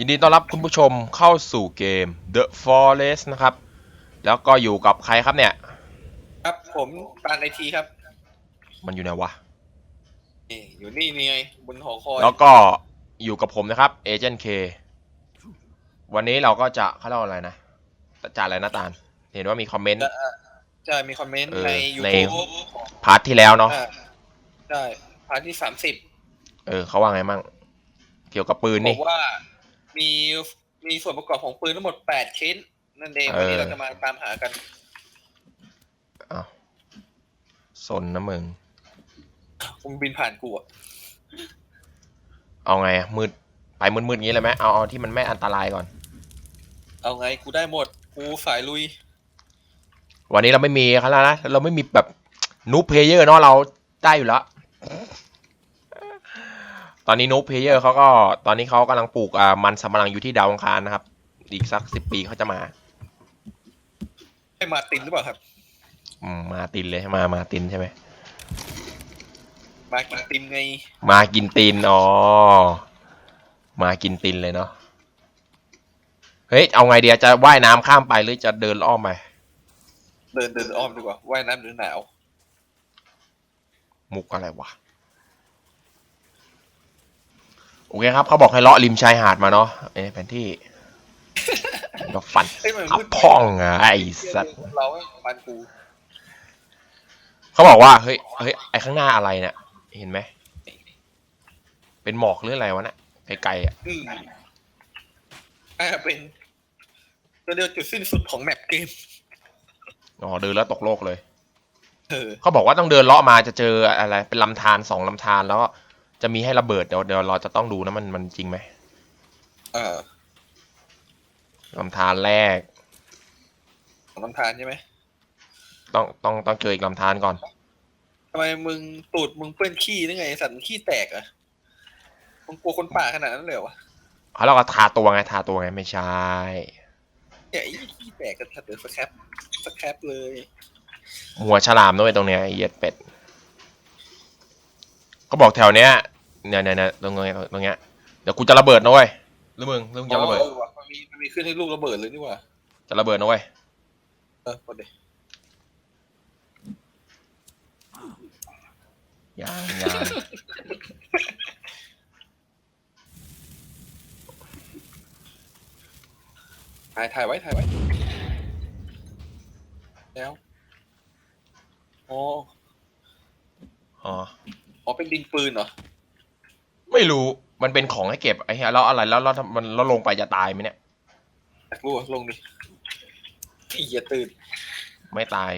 ยินดีต้อนรับคุณผู้ชมเข้าสู่เกม The Forest นะครับ แล้วก็อยู่กับใครครับเนี่ย ครับผมปานไอทีครับมันอยู่ไหนวะ นี่อยู่นี่นี่ไงบนหอคอยแล้วก็อยู่กับผมนะครับ Agent K วันนี้เราก็จะเขาเรียกว่าอะไรนะจานอะไรนะตาล เห็นว่ามีคอมเมนต์ จะจะมีคอมเมนต์เออในใน YouTube พาร์ทที่แล้วเนาะ อ่าใช่พาร์ทที่สามสิบเออเขาว่าไงมั่ง เกี่ยวกับปืนบนี่อกว่า มีมีส่วนประกอบของปืนทั้งหมดแปดชิ้น นั่นเองเออวันนี้เราจะมาตามหากัน อ้าวสนนะมึงผมบินผ่านกูอะเอาไงอะมืด ไปมืดๆงี้เลยไหมเอาเอาที่มันไม่อันตรายก่อน เอาไงกูได้หมด กูสายลุย วันนี้เราไม่มีเขาแล้วนะ เราไม่มีแบบนูเพเยอร์เนาะ เราได้อยู่แล้ว ตอนนี้นูเพเยอร์เขาก็ตอนนี้เขากำลังปลูกอ่ามันสำปะหลังอยู่ที่ดาวอังคารนะครับ อีกสักสิบปีเขาจะมาให้มาตินหรือเปล่าครับ อืมมาตินเลยมามาตินใช่ไหมมากินตินไง มากินตินอ๋อมากินตินเลยเนาะเฮ้ยเอาไงเดียจะว่ายน้ำข้ามไปหรือจะเดินอ้อมไปเดินเดินอ้อมดีกว่าว่ายน้ำหรือหนาว มุกอะไรวะ โอเคครับเขาบอกให้เลาะริมชายหาดมาเนาะเอ้แผนที่เราฟันเฮ้ยมันอัมืบดพ่องไงไอ้สัตว์เราให้ปานกูเขาบอกว่าเฮ้ยเฮ้ยไอ้ข้างหน้าอะไรเนี่ยเห็นไหมเป็นหมอกหรืออะไรวะเนี่ยไกลๆอะอืมอ่าเป็นตัวเดียวจุดสิ้นสุดของแมปเกมอ๋อเดินแล้วตกโลกเลยเออเขาบอกว่าต้องเดินเลาะมาจะเจออะไร เป็นลำธารสองลำธารแล้วก็ จะมีให้ระเบิดเดี๋ยวเดี๋ยวเราจะต้องดูนะมันมันจริงไหมเออลำธารแรกของน้ำทานใช่ไหมต้องต้องต้องเจออีกลำธารก่อนทำไมมึงตูดมึงเปื้อนขี้นึกไงไอ้สัตว์มึงขี้แตกเหรอะมึงกลัวคนป่าขนาดนั้นเลยเหรอวะเขาเราก็ทาตัวไงทาตัวไงไม่ใช่ เนี่ยไอ้ขี้แตกกันสัตว์เดือดสแครปสแครปเลยหัวฉลามด้วยตรงเนี้ยไอ้เหยียดเป็ดเขาบอกแถวเนี้ย เนี่ยเนี่ยเนี่ยตรงเนี้ยตรงเนี้ยเดี๋ยวกูจะระเบิดนะเว้ยหรือมึงหรือมึงจะระเบิด อ๋อออว่ะมันมีมันมีขึ้นให้ลูกระเบิดเลยนี่หว่าจะระเบิดนะเว้ยเออหมดเลยยางยางถ่ายถ่ายไว้ถ่ายไว้ แล้วอ๋ออ๋ออ๋อเป็นดินปืนเหรอ ไม่รู้มันเป็นของให้เก็บไอ้เหี้ยแล้วอะไรแล้วแล้วมันแล้วลงไปจะตายไหมเนี่ยอยากรู้อะลงดิพี่อย่าตื่นไม่ตาย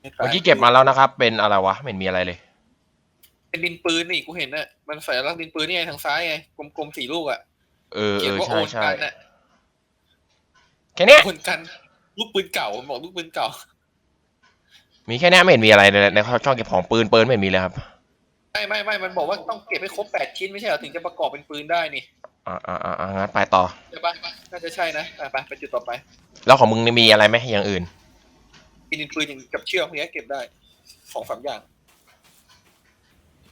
ไม่ตายเมื่อกี้เก็บมาแล้วนะครับ เป็นอะไรวะไม่เห็นมีอะไรเลย เป็นดินปืนนี่กูเห็นน่ะมันใส่ลักษณ์ดินปืนนี่ไงทางซ้ายไงกลมๆสี่ลูกอะเออเอเขียนอว่าใช่โอนใช่กันน่ะแค่เนี้ยโอนกันลูกปืนเก่ามันบอกลูกปืนเก่ามีแค่เนี้ยไม่เห็นมีอะไรในในช่องเก็บของปืนปืนไม่เห็นมีเลยครับ ไม่ไม่ไม่มันบอกว่าต้องเก็บให้ครบแปดชิ้นไม่ใช่เหรอถึงจะประกอบเป็นปืนได้นี่อ่าอ่าอ่าอ่างั้นไปต่อ ใช่ปะน่าจะใช่นะอะไปไปจุดต่อไปแล้วของมึงนี่มีอะไรไหมอย่างอื่นมีดินปืนอย่างกับเชือกพวกนี้เก็บได้สองสามอย่าง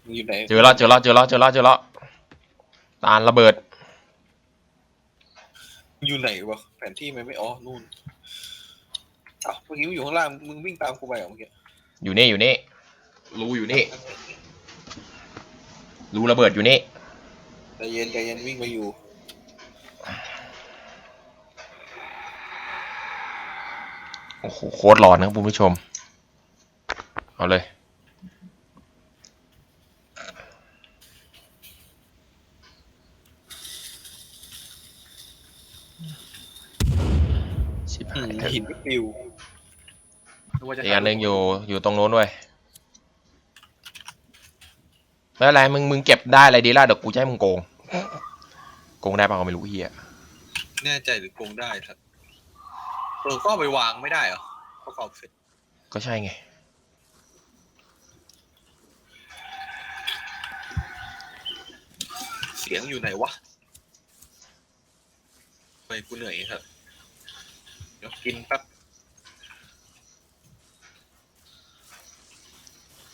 มึงอยู่ไหนเจอแล้วเจอแล้วเจอแล้วเจอแล้วเจอแล้วตาลระเบิด มึงอยู่ไหนวะแผนที่มันไม่อ๋อนู่นอ้าวเมื่อกี้มึงอยู่ข้างล่างมึงวิ่งตามกูไปเหรอเมื่อกี้อยู่นี่อยู่นี่รูอยู่นี่ รูระเบิดอยู่นี่ ใจเย็นใจเย็นวิ่งมาอยู่ โอ้โหโคตรร้อนนะครับคุณผู้ชม เอาเลย ชิบอืหามยเถอะหินก็ปิวนึว่าจะอีกอันหนึ่งอยู่อยู่ตรงโน้นด้วย ไม่เป็นไรมึงมึงเก็บได้อะไรดีล่ะเดี๋ยวกูจะให้มึงโกง โกงได้ป่ะก็ไม่รู้เฮียแน่ใจหรือโกงได้ครับเออก็เอาไปวางไม่ได้เหรอประกอบเสร็จก็ใช่ไง เสียงอยู่ไหนวะไปกูเหนื่อยครับเดี๋ยวกินแป๊บ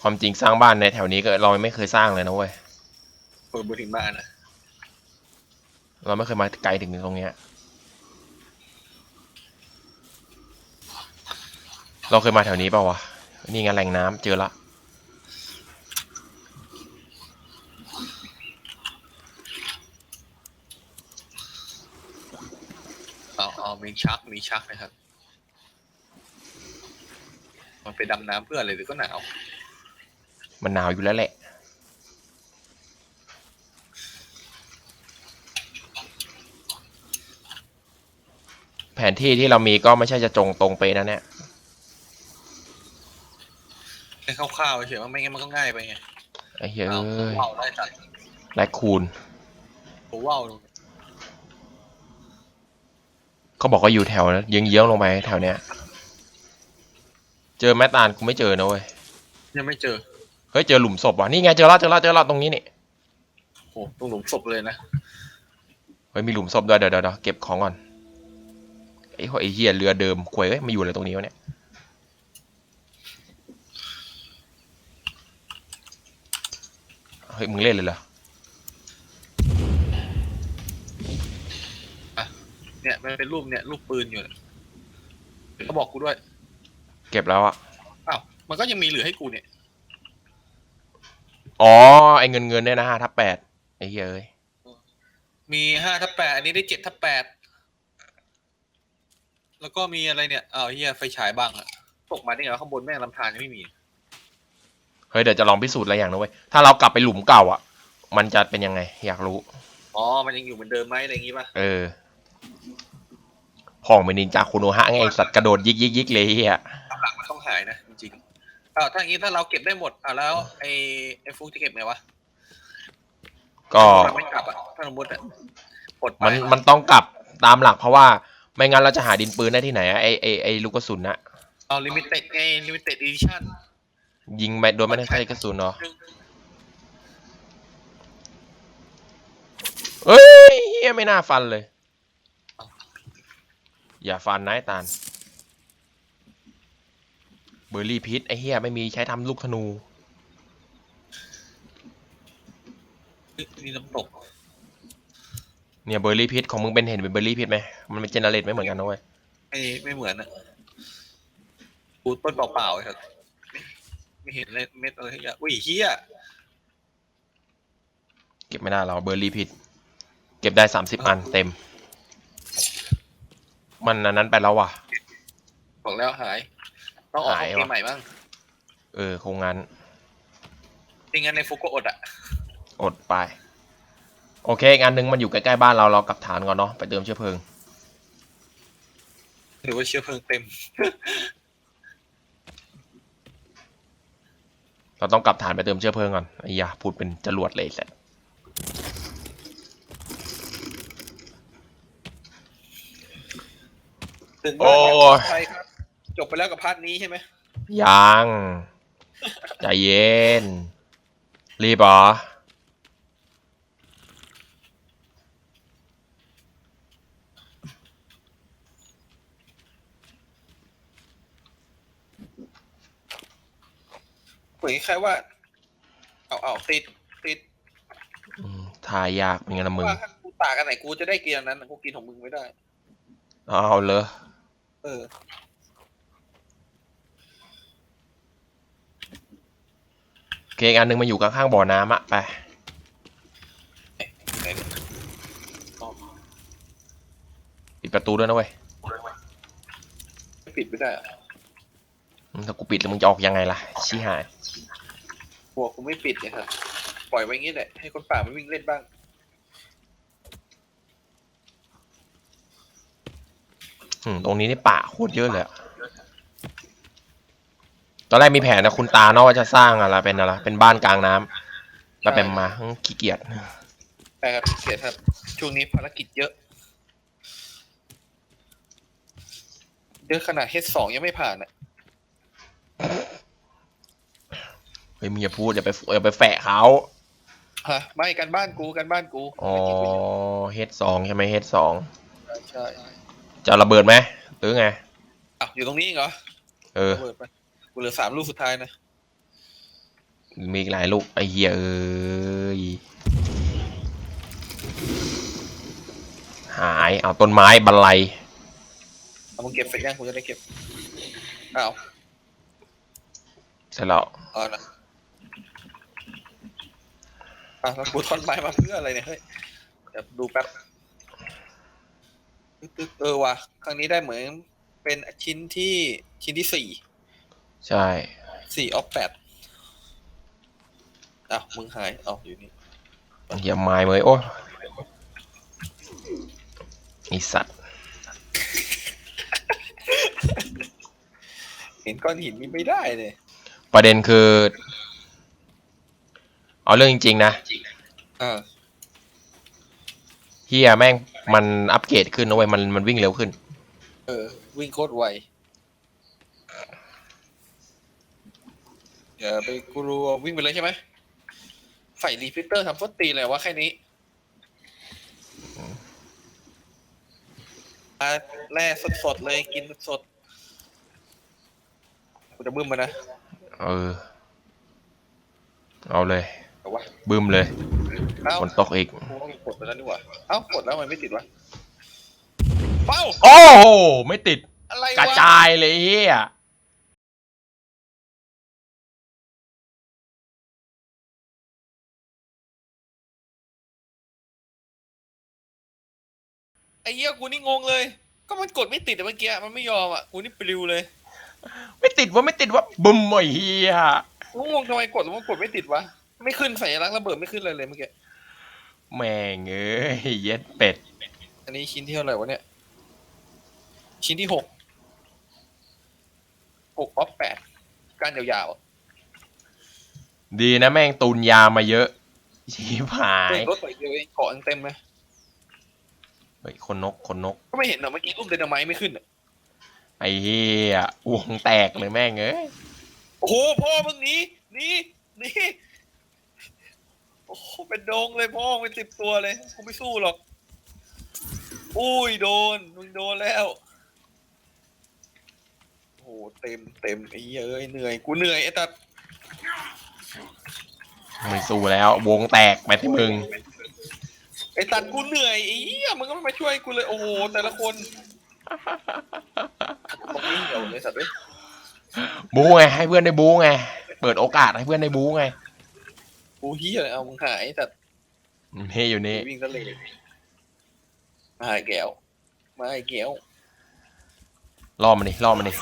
ความจริงสร้างบ้านในแถวนี้ก็เราไม่เคยสร้างเลยนะเว้ยเปิดบนถึงบ้านนะเราไม่เคยมาไกลถึงตรงเนี้ย เราเคยมาแถวนี้เปล่าวะ นี่ไงแหล่งน้ำเจอละ เอาเอามีชักมีชักนะครับ มันไปดำน้ำเพื่ออะไรหรือก็หนาว มันหนาวอยู่แล้วแหละ แผนที่ที่เรามีก็ไม่ใช่จะจงตรงไปะนะเนี่ยแค่คร่าวๆเฉยๆว่าไม่งั้นมันก็ง่ายไปไงไอ้เฮ้ยเอาว่าวได้สัตว์แลคคูนโอ้ว่าวลงเขาบอกว่าอยู่แถวนะเยื้องๆลงไปแถวเนี้ย เจอแม่ตาลกูไม่เจอนะเว้ยยังไม่เจอ เฮ้ยเจอหลุมศพว่ะนี่ไงเจอแล้วเจอแล้วเจอแล้วตรงนี้นี่โอ้ตรงหลุมศพเลยนะเฮ้ยมีหลุมศพด้วยเดี๋ยวเดี๋ยวเดี๋ยวเก็บของก่อนไอ้หัวไอ้เหี้ยเรือเดิมควยเอ้ยมาอยู่อะไรตรงนี้วะเนี่ยเฮ้ยมึงเล่นเลยเหรอเนี่ยมันเป็นรูปเนี่ยรูปปืนอยู่เนี่ยเขาบอกกูด้วย เก็บแล้วอะอ้าวมันก็ยังมีเหลือให้กูเนี่ย อ๋อ ไอ้เงินเงินเนี่ยนะห้าทับแปดไอ้เหี้ยเอ้ยมีห้าทับแปดอันนี้ได้เจ็ดทับแปดแล้วก็มีอะไรเนี่ยอ้าวเฮียไฟฉายบ้างอะตกมาได้ไงวะข้างบนแม่งลำธารยังไม่มี เฮ้ยเดี๋ยวจะลองพิสูจน์อะไรอย่างนะเว้ยถ้าเรากลับไปหลุมเก่าอะมันจะเป็นยังไง อยากรู้ อ๋อ มันยังอยู่เหมือนเดิมไหมอะไรอย่างงี้ป่ะ เออพ่องเป็นนินจาคุโนฮะไงไอ้สัตว์กระโดดยิกยิกยิกเลยเฮีย อ้าวถ้าอย่างงี้ถ้าเราเก็บได้หมดอะแล้วไอ้ไอ้ฟุกจะเก็บไงวะก็ถ้าไม่กลับอะถ้าสมมติอะกดไปมันมันต้องกลับตามหลักเพราะว่าไม่งั้นเราจะหาดินปืนได้ที่ไหนอะไอไอไอลูกกระสุนนะเอาลิมิเต็ดไงลิมิเต็ดอีดิชั่นยิงไปโดยไม่ได้ใช้กระสุนเนาะเอ้ยเฮียไม่น่าฟันเลย อย่าฟันนะไอ้ตาลเบอร์รี่พิษไอ้เฮียไม่มีใช้ทำลูกธนูนี่น้ำตกเนี่ยเบอร์รี่พิษของมึงเป็นเห็นเป็นเบอร์รี่พิษไหมมันเป็นเจเนเรตไม่เหมือนกันนะเว้ยไม่ไม่เหมือนอะปูต้นเปล่าๆครับไม่ไม่เห็นเลยเม็ดอะไรเฮียอุ้ยเฮียเก็บไม่ได้เราเบอร์รี่พิษเก็บได้สามสิบอันเต็ม มันอันนั้นไปแล้วว่ะ บอกแล้วหาย ต้องออกหายเกมว่ะ ใหม่บ้างเออ คงงั้น ไม่งั้นในฟุกก็อดอะ อดไป โอเคอีกอันหนึงมันอยู่ใกล้ๆบ้านเราเรากลับฐานก่อนเนาะไปเติมเชื้อเพลิง หรือว่าเชื้อเพลิงเต็ม เราต้องกลับฐานไปเติมเชื้อเพลิงก่อนไอ้ยาพูดเป็นจรวดเลยแหละถึงบ้านอย่างปลอดภัยครับ จบไปแล้วกับพาร์ทนี้ใช่ไหมยังใจเย็น รีบเหรอเหมือนคล้ายๆว่า เอาเอาติดติดอืมทายากเป็นไงละมึงว่าถ้ากูตากอันไหนกูจะได้กินอันนั้นกูกินของมึงไม่ได้ เอาเลยเออ โอ เคอีกอันหนึงมาอยู่ข้างๆบ่อน้ำอะไปไหนเนี่ยอ๋อปิดประตูด้วยนะเว้ยไม่ปิดไม่ได้อะอืมถ้ากูปิดแล้วมึงจะออกยังไงล่ะชี้หายหัวกูไม่ปิดเลยครับปล่อยไว้งี้แหละให้คนป่ามันวิ่งเล่นบ้างอืมตรงนี้นี่ป่าโคตรเยอะเลยอะต อนแรกมีแผนนะคุณตาเนาะว่าจะสร้างอะไรเป็นอะไรเป็นบ้านกลางน้ำแล้วเป็นมาอืมขี้เกียจใช่ครับเสียครับ ช่วงนี้ภารกิจเยอะ เยอะขนาด H2 ยังไม่ผ่านอะ เฮ้ยมึงอย่าพูดอย่าไปอย่าไปแฝะเขาฮะ ไม่กันบ้านกูกันบ้านกูอ๋อเฮดสองใช่ไหมเฮดสองใช่ใช่จะระเบิดไหมหรือไงอะอยู่ตรงนี้เหรอเออเปิดไป กูเหลือสามลูกสุดท้ายนะ มีอีกหลายลูกไอ้เหี้ยเอ้ยหายเอาต้นไม้บันไลเอามึงเก็บเสร็จยังกูจะได้เก็บอ้าวเสร็จแล้วเอาละอะแล้วกูทอนไม้มาเพื่ออะไรเนี่ยเฮ้ยเดี๋ยวดูแป๊บตึ๊ดๆเออว่ะครั้งนี้ได้เหมือนเป็นชิ้นที่ชิ้นที่สี่ ใช่สี่ออฟแปดอ้าวมึงหายเอาอยู่นี่เหี้ยไม้เมยโอ้ยไอสัตว์ เห็นก้อนหินนี่ไม่ได้เลย ประเด็นคือ เอาเรื่องจริง ๆ นะอ่าเฮียแม่งมันอัปเกรดขึ้นนะเว้ยมันมันวิ่งเร็วขึ้น เออ วิ่งโคตรไว อย่าไปกลัววิ่งไปเลยใช่ไหมใส่รีฟิลเตอร์ทำส้นตีนเลยวะแค่นี้อะแร่สดๆเลยกินสดๆกูจะบึ้มมานะเออ เอาเลยแต่ว่าบึ้มเลยเอ้าฝนตกอีก กูต้องกดไปแล้วนี่หว่าเอ้ากดแล้วมันไม่ติดวะเป้าโอ้โห ไม่ติด อะไรกระวะจายเลยเฮีย ไอ้เหี้ยกูนี่งงเลย ก็มันกดไม่ติดอะเมื่อกี้มันไม่ยอมอะกูนี่ปลิวเลยไม่ติดว่าไม่ติดว่าบึ้มไอ้เฮียกูงงทำไมกดแล้วมันกดไม่ติดวะไม่ขึ้นสัญลักษณ์ระเบิดไม่ขึ้นเลยเลยเมื่อกี้แม่งเอ้ยเย็ดเป็ดอันนี้ชิ้นที่เท่าไหร่วะเนี่ยชิ้นที่หกหกออฟแปดการยาวๆอะดีนะแม่งตูนยามาเยอะชีพหาเฮ้ยยรถใส่เดียวเองเกาะยังเต็มไหม เฮ้ยคนนกคนนก ก็ไม่เห็นเหรอเมื่อกี้อุ้มเดนไมต์ไม่ขึ้นอะไอ้เฮียวงแตกเลยแม่งเอ้ยโอ้โหพ่อมึงหนีหนีหนีโอ้โหเป็นโดงเลยพ่อเป็นสิบตัวเลยกูไม่สู้หรอก อุ้ยโดนมึงโดนแล้วโอ้โหเต็มเต็มไอ้เหี้ยเอ้ยเหนื่อยกูเหนื่อยไอ้ตัดไม่สู้แล้ว วงแตกไปที่มึง ไอ้ตัดกูเหนื่อยไอ้เหี้ยมึงก็ไม่มาช่วยกูเลยโอ้โหแต่ละคนบอกนี่เหี่ยวเลยสัตว์เอ้ยบูไงให้เพื่อนได้บูไง เปิดโอกาสให้เพื่อนได้บูไงกูเหี้ยเอามึงหายแต่นี่อยู่นี่วิ่งทะเลมาไอ้แก้วมาไอ้แก้วล่อมันดิล่อมันดิ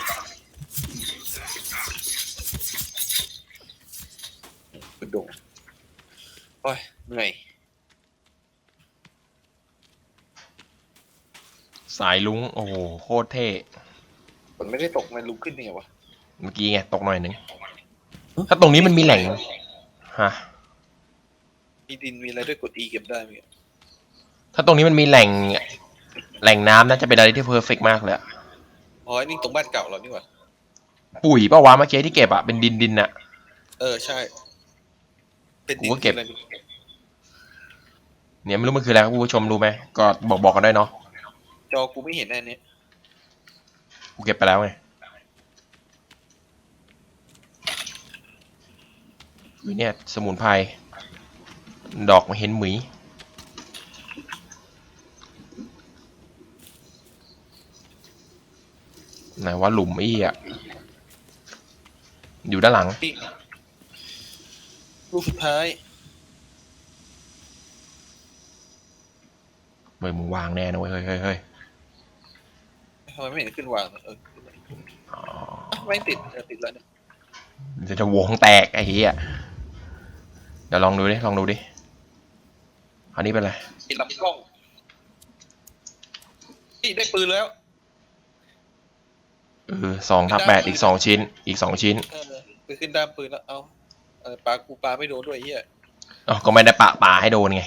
กระโดดโอ้ยเหนื่อย สายลุงโอ้โหโคตรเท่ฝนไม่ได้ตกมันลุกขึ้นยังไงวะเมื่อกี้ไงตกหน่อยหนึ่งถ้าตรงนี้มันมีแหล่งฮะมีดินมีอะไรด้วยกด E เก็บได้ไหมถ้าตรงนี้มันมีแหล่ง แหล่งน้ำน่าจะเป็นอะไรที่เพอร์เฟกมากเลยอะอ๋อไอ้นี่ตรงบ้านเก่าเรานี่หว่าปุ๋ยปะวะเมื่อกี้ที่เก็บอะเป็นดินดินอะ เออใช่ เป็นดินกูก็เก็บคืออะไรเนี่ยไม่รู้มันคืออะไรครับคุณผู้ชมรู้ไหมก็บอกบอกกันได้เนาะ จอกูไม่เห็นแน่เนี้ยกูเก็บไปแล้วไงอุ้ยเนี่ยสมุนไพรดอกมาเห็นหมีไหนว่าหลุมอี้อะ อยู่ด้านหลัง นี่ลูกสุดท้ายเฮ้ยมึงวางแน่นะเว้ยเฮ้ยเฮ้ยเฮ้ย ทำไมไม่เห็นขึ้นวางเอออ๋อไม่ติดเออติดแล้วเนี่ยเดี๋ยวจะวงแตกไอ้เหี้ยเดี๋ยวลองดูดิ ลองดูดิ อันนี้เป็นอะไร ติดลำกล้องนี่ได้ปืนแล้ว เออสองทับแปดอีกสองชิ้น อีกสองชิ้น เออไปขึ้นด้ามปืนแล้ว เอาเออปลากูปลาไม่โดนด้วยไอ้เฮียอ๋อ ก็ไม่ได้ปะป่าให้โดนไง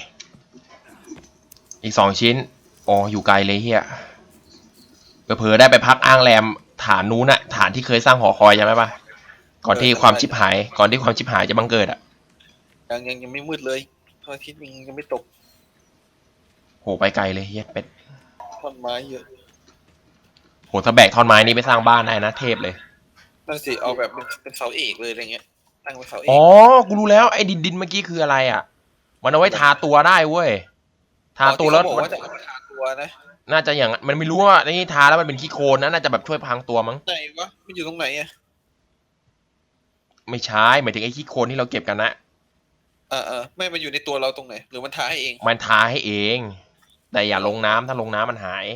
อีกสองชิ้น อ๋อ อยู่ไกลเลยเฮีย เผลอๆได้ไปพักอ้างแรมฐานนู้นอะฐานที่เคยสร้างหอคอยใช่ไหมปะก่อนที่ความชิบหาย ก่อนที่ความชิบหายจะบังเกิดอะยังยังยังไม่มืดเลยพระอาทิตย์ยังยังไม่ตกโหไปไกลเลยเฮียเป็ดท่อนไม้เยอะโหถ้าแบกท่อนไม้นี่ไปสร้างบ้านได้นะเทพเลยนั่นสิเอาแบบเป็นเป็นเสาเอกเลยอะไรเงี้ยตั้งเป็นเสาเอกอ๋อกูรู้แล้วไอ้ดินดินเมื่อกี้คืออะไรอะมันเอาไว้ทาตัวได้เว้ยทาตัวแล้ว เขาบอกมันว่าจะเอามาทาตัวตัวนะ น่าจะอย่างนั้นมันไม่รู้ว่านี่ทาแล้วมันเป็นขี้โคลนนะน่าจะแบบช่วยพรางตัวมั้งไหนวะมันอยู่ตรงไหนอะไม่ใช่หมายถึงไอ้ขี้โคลนที่เราเก็บกันนะเออเออไม่มันอยู่ในตัวเราตรงไหน หรือมันทาให้เองมันทาให้เอง แต่อย่าลงน้ำถ้าลงน้ำมันหาย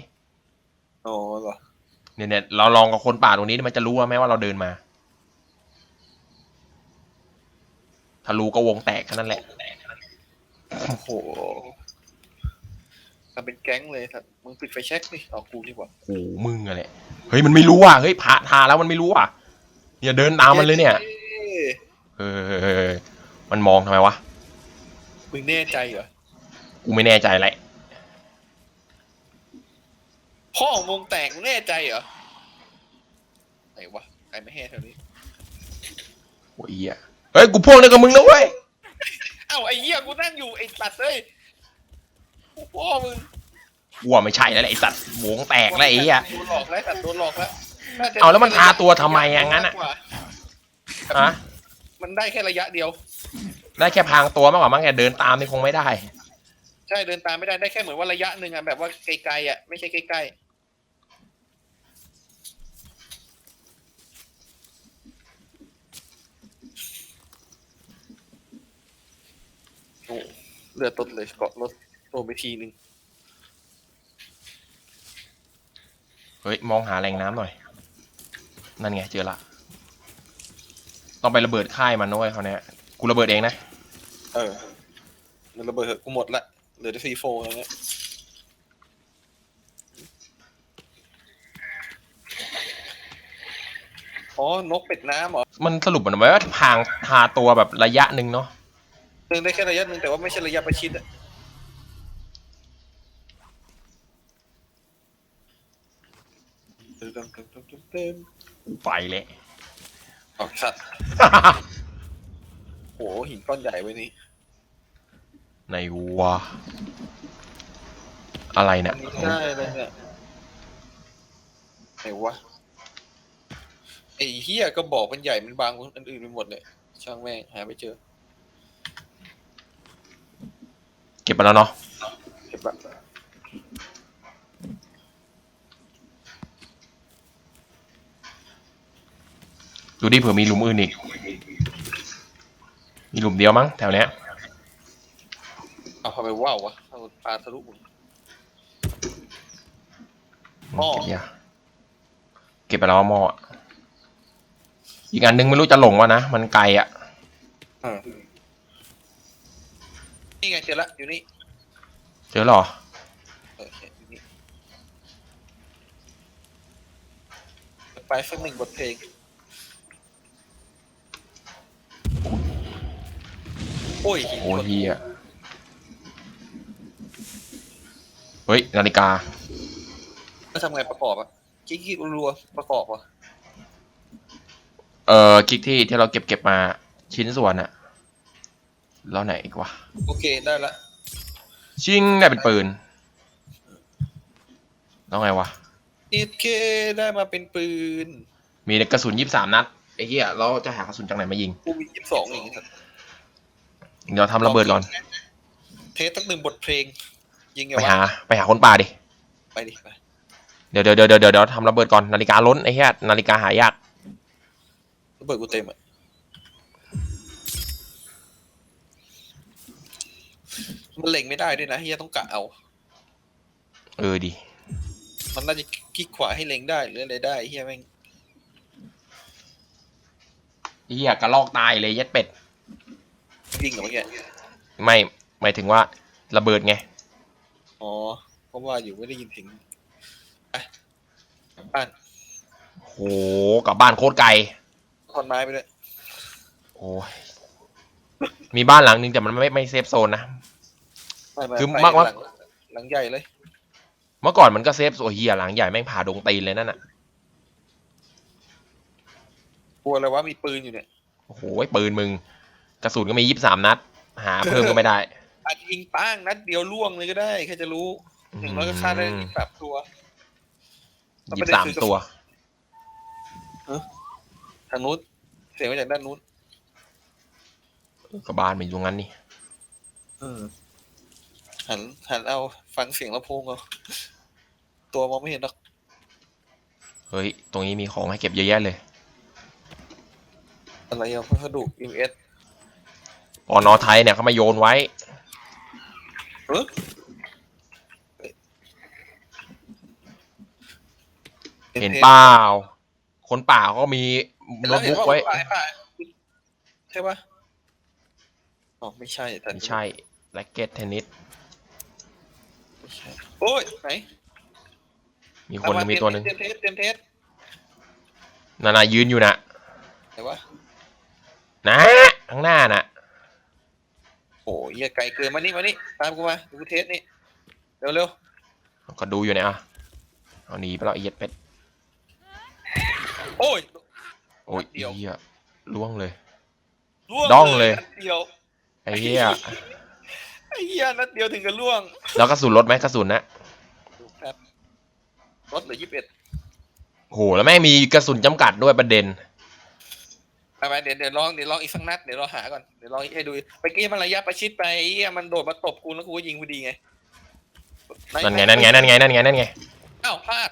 อ๋อเหรอเนี่ยเนี่ยเราลองกับคนป่าตรงนี้มันจะรู้ว่าไหมว่าเราเดินมา ถ้ารู้ก็วงแตกแค่นั้นแหละ โอ้โห ทำเป็นแก๊งเลยสัตว์มึงปิดไฟแช็กนี่เอากูดีกว่าโอ้โหมึงอะแหละเฮ้ยมันไม่รู้อะเฮ้ยพระทาแล้วมันไม่รู้อะอย่าเดินตามมันเลยเนี่ยอ้เออมันมองทำไมวะมึงแน่ใจเหรอกูไม่แน่ใจแหละพ่อของวงแตกมึงแน่ใจเหรอไหนวะใครไม่แห่แถวนี้โอ้ยเหี้ยเฮ้ยกูพ่วงเดียวกับมึงนะเว้ยเอ้าไอ้เหี้ยกูนั่งอยู่ไอ้สัตว์เอ้ย พ่อมึงกูว่าไม่ใช่แล้วแหละไอ้สัตว์วงแตกแล้วไอ้เหี้ย โดนหลอกแล้วสัตว์โดนหลอกแล้วน่จะเอาแล้วมันทาตัวทำไมอะงั้นอะ ฮะมันได้แค่ระยะเดียว ได้แค่พรางตัวมากกว่ามั้งแกเดินตามนี่คงไม่ได้ ใช่เดินตามไม่ได้ได้แค่เหมือนว่าระยะหนึ่งอะแบบว่าไกลๆอะไม่ใช่ใกล้ๆโอ้เลือดตดเลยเกาะรถ โดนไปทีหนึ่งเฮ้ย มองหาแหล่งน้ำหน่อย นั่นไง เจอละ ต้องไประเบิดค่ายมันด้วยเขาวเนี้ยกูระเบิดเองนะ เออมันระเบิดเหอะกูหมดละ เหลือแต่ซีโฟแล้วเนี่ยอ๋อ นกเป็ดน้ำเหรอมันสรุปมันไว้ว่าพรางทาตัวแบบระยะหนึ่งเนาะ เดินได้แค่ระยะหนึ่งแต่ว่าไม่ใช่ระยะประชิดอะ เดินเดินเดินเดินเดินเดินไปเลยอ๋อสัตว์โหหินก้อนใหญ่ไว้นี่ในวะอะไรเนี่ยอันนี้ได้เลยเนี่ยไหนวะไอ้เฮียก็บอกมันใหญ่มันบางกว่าอันอื่นไปหมดเลยช่างแม่งหาไม่เจอเก็บไปแล้วเนาะเก็บละ ดูดิเผื่อมีหลุมอื่นอีก มีหลุมเดียวมั้งแถวเนี้ยเอาทำไมว่าววะเอาปลาทะลุบุญหม้อ เก็บยาเก็บไปแล้วหม้ออีกอันนึงไม่รู้จะหลงวะนะ มันไกลอะนี่ไงเจอละอยู่นี่เจอเหรอ เอออยู่นี่ไปสักหนึ่งบทเพลง โอ้ยหินโอ้หมยดเฮียเฮ้ยนาฬิกาแล้วทำไงประกอบอะกิ๊กๆรัวๆประกอบวะเออคลิกที่ที่เราเก็บเก็บมาชิ้นส่วนอะแล้วไหนอีกวะโอเคได้ละชิงได้เป็นปืนแล้วไงวะอีเคได้มาเป็นปืน มีกระสุนยี่สามนัดไอ้เหี้ยเราจะหากระสุนจากไหนมายิงกูมียี่สิบสองอย่างงี้สัตว์ เดี๋ยวทำระเบิดก่อน เทสตั้งหนึ่งบทเพลง ยิงไงไปวะหา ไปหาคนป่าดิ ไปดิไปเดี๋ยวเดี๋ยวเดี๋ยวเดี๋ยวเดี๋ยวทำระเบิดก่อน นาฬิกาล้นไอ้เหี้ยนาฬิกาหายาก ระเบิดกูเต็มอะมันเล็งไม่ได้ด้วยนะเฮียต้องกะเอา เออดิมันน่าจะคลิกขวาให้เล็งได้หรืออะไรได้เฮียแม่งไอ้เหี้ยกระลอกตายเลยเย็ดเป็ด ยิงเหรอเมื่อกี้ไม่หมายถึงว่าระเบิดไง อ๋อเพราะว่าอยู่ไม่ได้ยินเสียงไปกลับบ้านโหกลับบ้านโคตรไกลทอนไม้ไปเลยโอ้ยมีบ้านหลังนึงแต่มันไม่ไม่เซฟโซนนะไม่ไม่คือไปมากหว่าลังหลังใหญ่เลยเมื่อก่อนมันก็เซฟโซเฮียหลังใหญ่แม่งผ่าดงตีนเลยนั่นน่ะกลัวอะไรวะมีปืนอยู่เนี่ยโอ้โหปืนมึง กระสุนก็มียี่สิบสามนัด หาเพิ่มก็ไม่ได้ อาจจะยิงป้างนัดเดียวล่วงเลยก็ได้แค่จะรู้อย่างน้อยก็ฆ่าได้สามตัวยี่สิบสามตัวทางนู้นเสียงมาจากด้านนู้นก็บ้านมันอยู่ตรงนั้นนี่หหันหันเอาฟังเสียงลำโพงเอาตัวมองไม่เห็นหรอกเฮ้ย ตรงนี้มีของให้เก็บเยอะแยะเลย อะไรอะพัสดุ US ป อนอไทยเนี่ยเขามาโยนไว้เออเห็นเปล่าคนป่าเขาก็มีเห็นโน้แล้ตวเห็นบุ๊กว่าไว้ป่าป่าใช่ปะอ๋อไม่ใช่แต่ไม่ใช่แร็กเก็ตเทนนิสไม่ใช่โอ้ยไหนมีคนเอาามีตัวหนึ่งเตรียมเทสเตรียมเทสนานายืนอยู่นะไหนวะนะข้างหน้าน่ะโอ้ย เหี้ยไกลเกินมานี่มานี่ตามกูมาดูเทสนี่เร็วเร็วก็ดูอยู่เนี่ยอะเอาหนีไปแล้วไอ้เหี้ย็ดเป็ดๆโอ้ย โอ้ยเดี๋ยว เหี้ยล่วงเลย ล่วงด้องเลย นัดเดียวไอ้เหี้ยไอ้เหี้ยนัดเดียวถึงกับล่วงแล้วกระสุนลดไหมกระสุนนะดูแป๊บรถเหลือยี่สิบเอ็ดโหแล้วแม่งมีกระสุนจำกัดด้วยประเด็น ไปไปเดี๋ยวเดี๋ยวลองเดี๋ยวลองอีกสักนัดเดี๋ยวเราหาก่อนเดี๋ยวลองให้ดูไปกี้มันระยะประชิดไปไอ้เหี้ยมันโดดมาตบกูแล้วกูก็ยิงพอดีไงนั่นไงนั่นไงนั่นไงนั่นไงนั่นไงอ้าวพลาด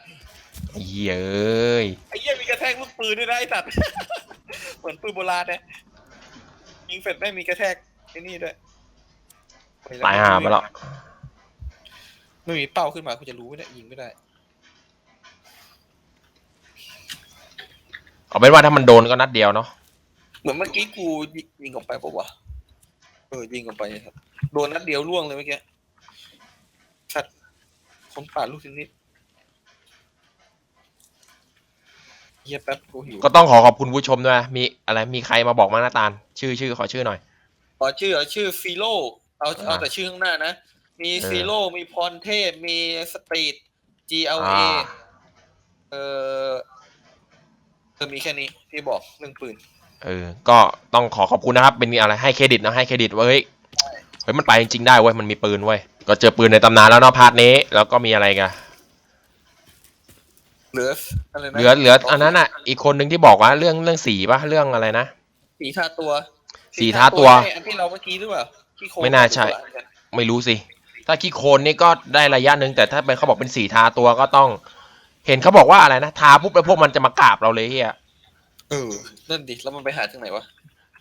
ไอ้เหี้ยเอ้ยไอ้เหี้ยมีกระแทกลูกปืนด้วยนะไอ้สัตว์ เหมือนปืนโบราณนะยิงเสร็จไม่งมีกระแทกไอ้นี่ด้วยตายห่าไปแล้วไม่มีเป้าขึ้นมากูจะรู้ไหมเนี่ยยิงไม่ได้ เอาเป็นว่าถ้ามันโดนก็นัดเดียวเนาะ เหมือนเมื่อกี้กูยิยิงออกไปปะวะเออยิงออกไปครับ โดนนัดเดียวล่วงเลยเมื่อกี้สัตว์คนป่าลูกชนิดเฮียแป๊บกูหิวก็ต้องขอขอบคุณผู้ชมด้วยนะมีอะไรมีใครมาบอกมาหน้าตาล ชื่อชื่อขอชื่อหน่อย ขอชื่อชื่อฟีโลเอาอ่าเอาแต่ชื่อข้างหน้านะ มีเออฟีโลมีพรเทพ มีสตรีท G L อ่า A เออเออมีแค่นี้ที่บอกเรื่องปืน เออ ก็ต้องขอขอบคุณนะครับ เป็นอะไรให้เครดิตนะให้เครดิตว่าเฮ้ยเฮ้ยมันไปจริงๆได้เว้ยมันมีปืนเว้ยก็เจอปืนในตำนานแล้วเนาะพาร์ทนี้ แล้วก็มีอะไรกันเหลืออะไรนะเหลือเหลืออันนั้นอะ อีกคนหนึ่งที่บอกว่าเรื่องเรื่องสีป่ะเรื่องอะไรนะสีทาตัวสีทาตัวใช่อันที่เราเมื่อกี้หรือเปล่าที่โค้งไม่น่าใช่ ไม่รู้สิ ถ้าขี้โคลนนี่ก็ได้ระยะหนึ่งแต่ถ้าเป็นเขาบอกเป็นสีทาตัวก็ต้อง เห็นเขาบอกว่าอะไรนะทาปุ๊บแล้วพวกมันจะมากราบเราเลยเฮีย เออนั่นดิแล้วมันไปหาจากไหนวะ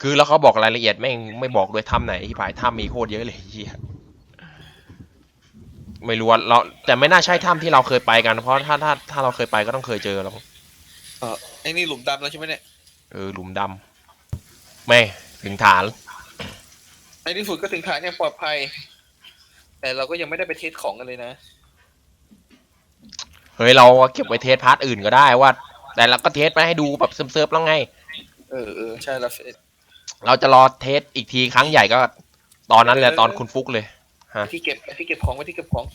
คือแล้วเขาบอกรายละเอียดแม่งไม่บอกด้วยถ้ำไหนที่ผายถ้ำมีโคตรเยอะเลยเฮียไม่รู้ว่าเราแต่ไม่น่าใช่ถ้ำที่เราเคยไปกัน เพราะถ้าถ้าถ้าเราเคยไปก็ต้องเคยเจอแล้วเออไอ้นี่หลุมดำแล้วใช่ไหมเนี่ยเออหลุมดำแม่งถึงฐานในที่สุดก็ถึงฐานอย่างปลอดภัย แต่เราก็ยังไม่ได้ไปเทสของกันเลยนะเฮ้ยเราเก็บไว้เทสพาร์ทอื่นก็ได้ว่า แต่เราก็เทสไปให้ดูแบบเซิร์ฟๆแล้วไง เออเออใช่แล้วเฟสเราจะรอเทสอีกทีครั้งใหญ่ก็ ตอนนั้นแหละตอนคุณฟุกเลยฮะที่เก็บที่เก็บของไว้ที่เก็บของ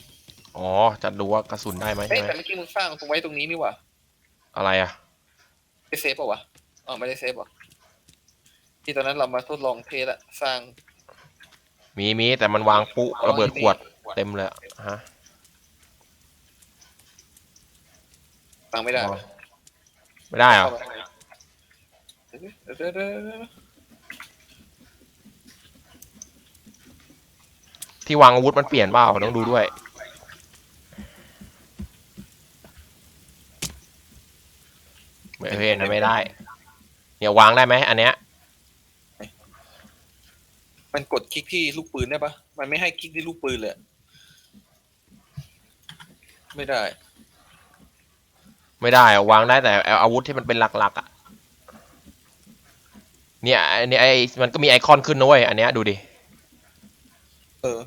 อ๋อ จะดูว่ากระสุนได้ไหมเอ้ใช่ยไหมแต่เมื่อกี้มึงสร้างตรงไว้ตรงนี้นี่หว่าอะไรอะได้เซฟป่าวะอ๋อไม่ได้เซฟหรอที่ตอนนั้นเรามาทดลองเทสอะสร้างมีมีแต่มันวางปุ๊ระเบิดขวดเต็มเลยอะฮะสร้างไม่ได้อ๋อวะ ไม่ได้เหรอ เข้ามาเดี๋ยวเดี๋ยวเดี๋ยวเดี๋ยวเดี๋ยวที่วางอาวุธมันเปลี่ยนเปล่าต้องดูด้วย ไม่เฮ้ยอันนั้นไม่ได้ เนี่ยวางได้ไหมอันเนี้ย มันกดคลิกที่ลูกปืนได้ปะมันไม่ให้คลิกที่ลูกปืนเลยอะไม่ได้ ไม่ได้อะวางได้แต่เอาอาวุธที่มันเป็นหลักๆอะเนี่ยอันนี้ไอมันก็มีไอคอนขึ้นนะเว้ยอันเนี้ยดูดิเออ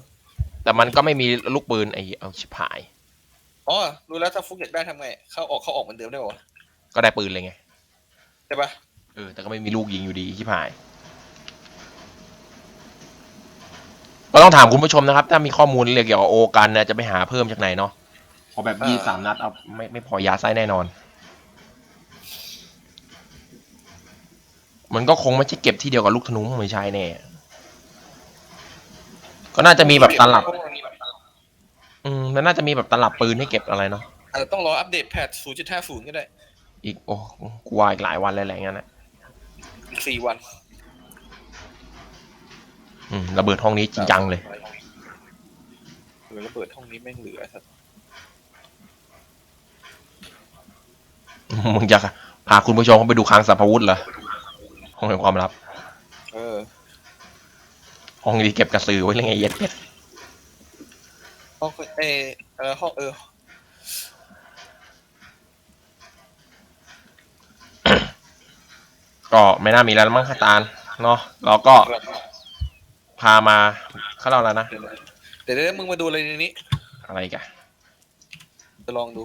แต่มันก็ไม่มีลูกปืนไอเอาชิบหาย อ๋อ รู้แล้วถ้าฟุกอยากได้ทำไง เข้าออกเข้าออกเหมือนเดิมได้ปะวะก็ได้ปืนเลยไงใช่ปะเออแต่ก็ไม่มีลูกยิงอยู่ดีชิบหาย ก็ต้องถามคุณผู้ชมนะครับ ถ้ามีข้อมูลเรื่องเกี่ยวกับโอกันนะจะไปหาเพิ่มจากไหนเนาะพ อแบบยี่สามนัดเอาไม่ไม่พอยาไส้แน่นอน มันก็คงไม่ใช่เก็บที่เดียวกับลูกธนูไม่ใช่แน่ ก็น่าจะมีแบบตลับ อืมมันน่าจะมีแบบตลับปืนให้เก็บอะไรเนาะอาจจะต้องรออัปเดตแพท0.50 ก็ได้ อีกโอ้กลัวอีกหลายวันเลยแหละงั้นนะอีกสี่วัน อืมระเบิดห้องนี้จริงจังเลยเอออระเบิดห้องนี้แม่งเหลือสัตว์ มึงจะพาคุณผู้ชมเข้าไปดูคลังสรรพวุธเหรอห้องแห่งความลับเออห้องนี้เก็บกระสือไว้เลยไงเย็ดเป็ดห้องเออเออห้องเออก็ไม่น่ามีแล้วมั้งครับตาลเนาะเราก็พามาเข้าเราแล้วนะเดี๋ยวเดี๋ยวเดี๋ยวมึงมาดูอะไรในนี้ อะไรอีกันจะลองดู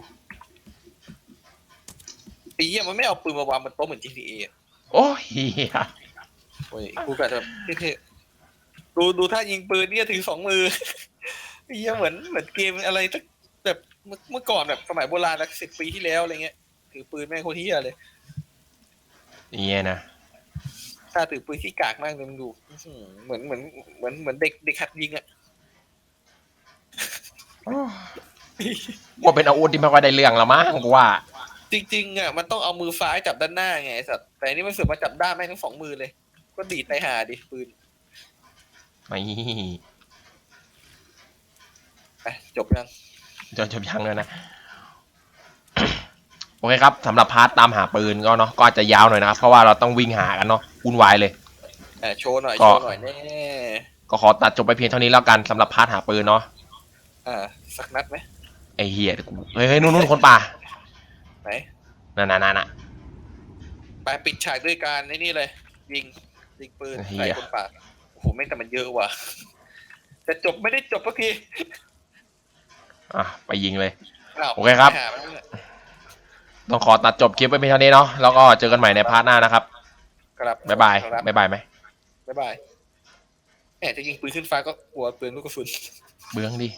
ไอ้เหี้ยมันไม่เอาปืนมาวางบนโต๊ะเหมือน GTA อะโอ้ยเหี้ยโอ้ยกูกะแบบเท่ๆดูดูท่ายิงปืนเนี่ยถือสองมือไอ้เหี้ยเหมือนเหมือนเกมอะไรสักแบบเมื่อเมื่อก่อนแบบสมัยโบราณสักสิบปีที่แล้วอะไรเงี้ยถือปืนแม่งโคตรเหี้ยเลยเหี้ยนะถ้าถือปืนที่กากมากเลยมึงดูอื้อหือเหมือนเหมือนเหมือนเหมือนเด็กเด็กหัดยิงอะ ว่าเป็นอาวุธที่ไม่ค่อยได้เรื่องละมั้งกูว่า จริงๆอะมันต้องเอามือซ้ายจับด้านหน้าไงไอ้สัตว์แต่อันนี่มันเสือกมาจับด้านแม่งทั้งสองมือเลย ก็ดีดไปหาดิปืนไม่ไปจบยังจนจบยังเลยนะ โอเคครับสำหรับพาร์ทตามหาปืนก็เนาะก็อาจจะยาวหน่อยนะครับ เพราะว่าเราต้องวิ่งหากันเนาะวุ่นวายเลย อะโชว์หน่อยก็ โชว์หน่อยแน่ก็ขอตัดจบไปเพียงเท่านี้แล้วกันสำหรับพาร์ทหาปืนเนาะอ่าสักนัดไหมไอ้เหี้ยเดี๋ยวกูเฮ้ยเฮ้ยนู่นนู่นคนป่า ไหนนั่นนั่นนั่นน่ะ ไปปิดฉากด้วยการไอ้นี่เลย ยิงยิงปืนเหี้ย ใส่คนปากโอ้โหไม่งแต่มันเยอะว่ะแต่จบไม่ได้จบสักทีอะไปยิงเลยอ้าวโอเคครับไปหามันเนี่ยต้องขอตัดจบคลิปไปเพียงเท่านี้เนาะแล้วก็เจอกันใหม่ในพาร์ทหน้านะครับครับบ๊ายบายครับบ๊ายบายไหมบ๊ายบายแหมจะยิงปืนขึ้นฟ้าก็กลัวปืนลูกกระสุน เบื้องดิ